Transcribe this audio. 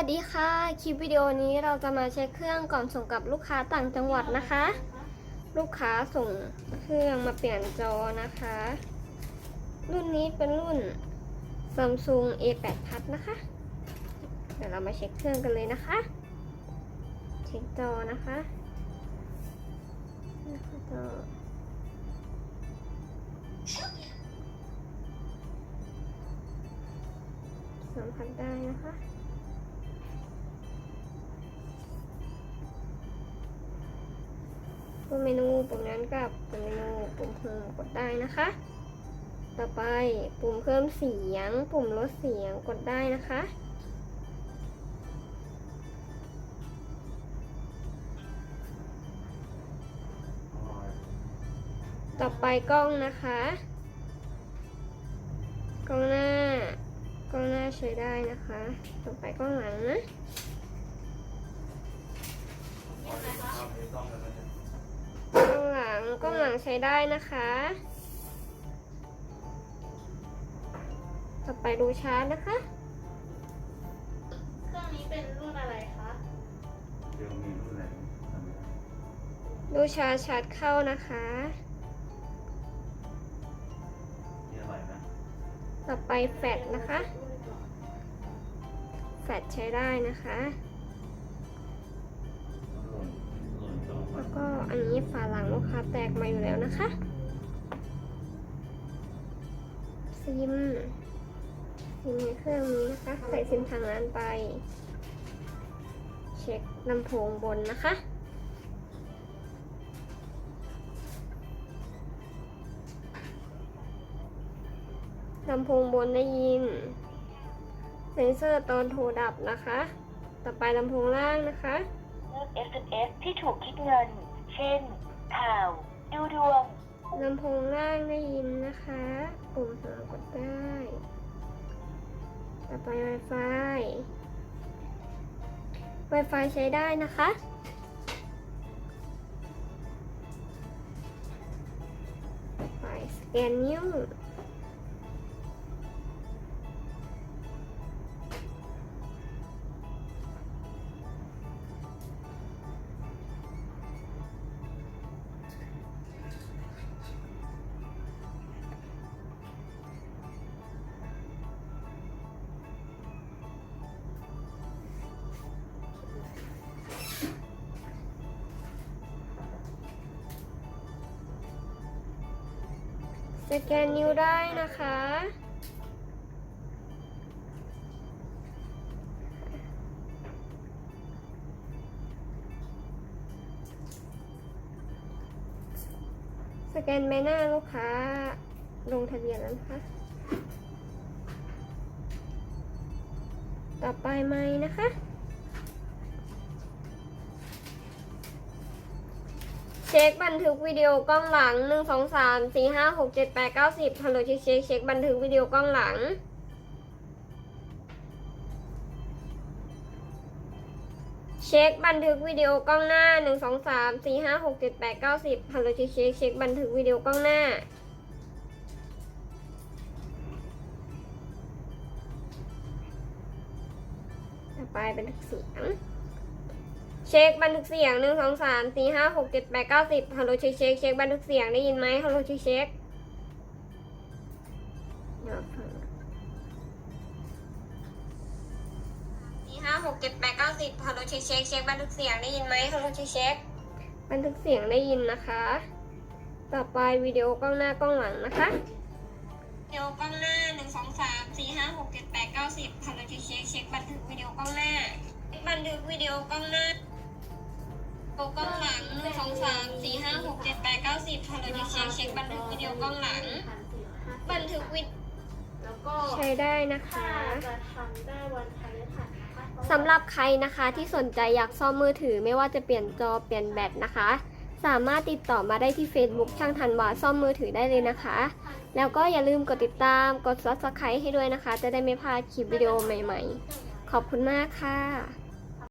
วัสดีค่ะ คลิปวิดีโอนี้เราจะมาเช็คเครื่องก่อนส่งกับลูกค้าต่างจังหวัดนะคะ ลูกค้าส่งเครื่องมาเปลี่ยนจอนะคะ รุ่นนี้เป็นรุ่น Samsung A8 Plus นะคะ เดี๋ยวเรามาเช็คเครื่องกันเลยนะคะ เช็คจอนะคะนะคะจอสัมผัสได้นะคะ ปุ่มเมนูปุ่มนั้นกับปุ่มเมนูปุ่มโฮมกดได้นะคะ ต่อไปปุ่มเพิ่มเสียง ปุ่มลดเสียงกดได้นะคะต่อไปกล้องนะคะ กล้องหน้ากล้องหน้าใช้ได้นะคะ ต่อไปกล้องหลังนะ กล้องหลังใช้ได้นะคะ ต่อไปดูชาร์จนะคะ เครื่องนี้เป็นรุ่นอะไรคะ เดี๋ยวมีรุ่นแรงทำไม่ได้ดูชาร์จชาร์จเข้านะคะมีอะไรนะต่อไปแฟลชนะคะ แฟลชใช้ได้นะคะ แล้วก็อันนี้ฝาหลังลูกค้าแตกมาอยู่แล้วนะคะ ซิม ซิมในเครื่องนี้นะคะ ใส่ซิมทางนั้นไป เช็คลำโพงบนนะคะลำโพงบนได้ยินเซนเซอร์ตอนโทรดับนะคะ ต่อไปลำโพงล่างนะคะ SMS ที่ถูกคิดเงิน เช่น ข่าว ดูดวงลำโพงล่างได้ยินนะคะ ปุ่มหากดได้ ต่อไป Wi-Fi Wi-Fi ใช้ได้นะคะ ต่อไปสแกนนิ้ว สแกนนิ้วได้นะคะ สแกนใบหน้าลูกค้าลงทะเบียนแล้วนะคะ ต่อไปไม้นะคะ เช็คบันทึกวิดีโอกล้องหลังหนึ่งสองสามสี่ห้าหกเจ็ดแปดเก้าสิบฮัลโหลเช็คเช็คเช็คบันทึกวิดีโอกล้องหลังเช็คบันทึกวิดีโอกล้องหน้าหนึ่งสองสามสี่ห้าหกเจ็ดแปดเก้าสิบฮัลโหลเช็คเช็คเช็คบันทึกวิดีโอกล้องหน้าต่อไปบันทึกเสียง เช็คบันทึกเสียงหนึ่งสองสามสี่ห้าหกเจ็ดแปดเก้าสิบฮัลโหลเช็คเช็คเช็คบันทึกเสียงได้ยินไหมฮัลโหลเช็คเช็คสี่ห้าหกเจ็ดแปดเก้าสิบฮัลโหลเช็คเช็คเช็คบันทึกเสียงได้ยินไหมฮัลโหลเช็คเช็คบันทึกเสียงได้ยินนะคะ ต่อไปวิดีโอกล้องหน้ากล้องหลังนะคะวิดีโอกล้องหน้าหนึ่งสองสามสี่ห้าหกเจ็ดแปดเก้าสิบฮัลโหลเช็คเช็คเช็คบันทึกวิดีโอกล้องหน้าบันทึกวิดีโอกล้องหน้า โอกล้องหลังหนึ่งสองสามสี่ห้าหกเจ็ดแปดเก้าสิบฮัลโหลเช็คเช็คบันทึกวิดีโอกล้องหลัง บันทึกวิดแล้วก็ใช้ได้นะคะ ถ้าจะทำได้วันพฤหัสนะคะสำหรับใครนะคะที่สนใจอยากซ่อมมือถือไม่ว่าจะเปลี่ยนจอเปลี่ยนแบตนะคะ สามารถติดต่อมาได้ที่ Facebook ช่างทันวาซ่อมมือถือได้เลยนะคะ แล้วก็อย่าลืมกดติดตามกด subscribe ให้ด้วยนะคะ จะได้ไม่พลาดคลิปวิดีโอใหม่ๆ ขอบคุณมากค่ะ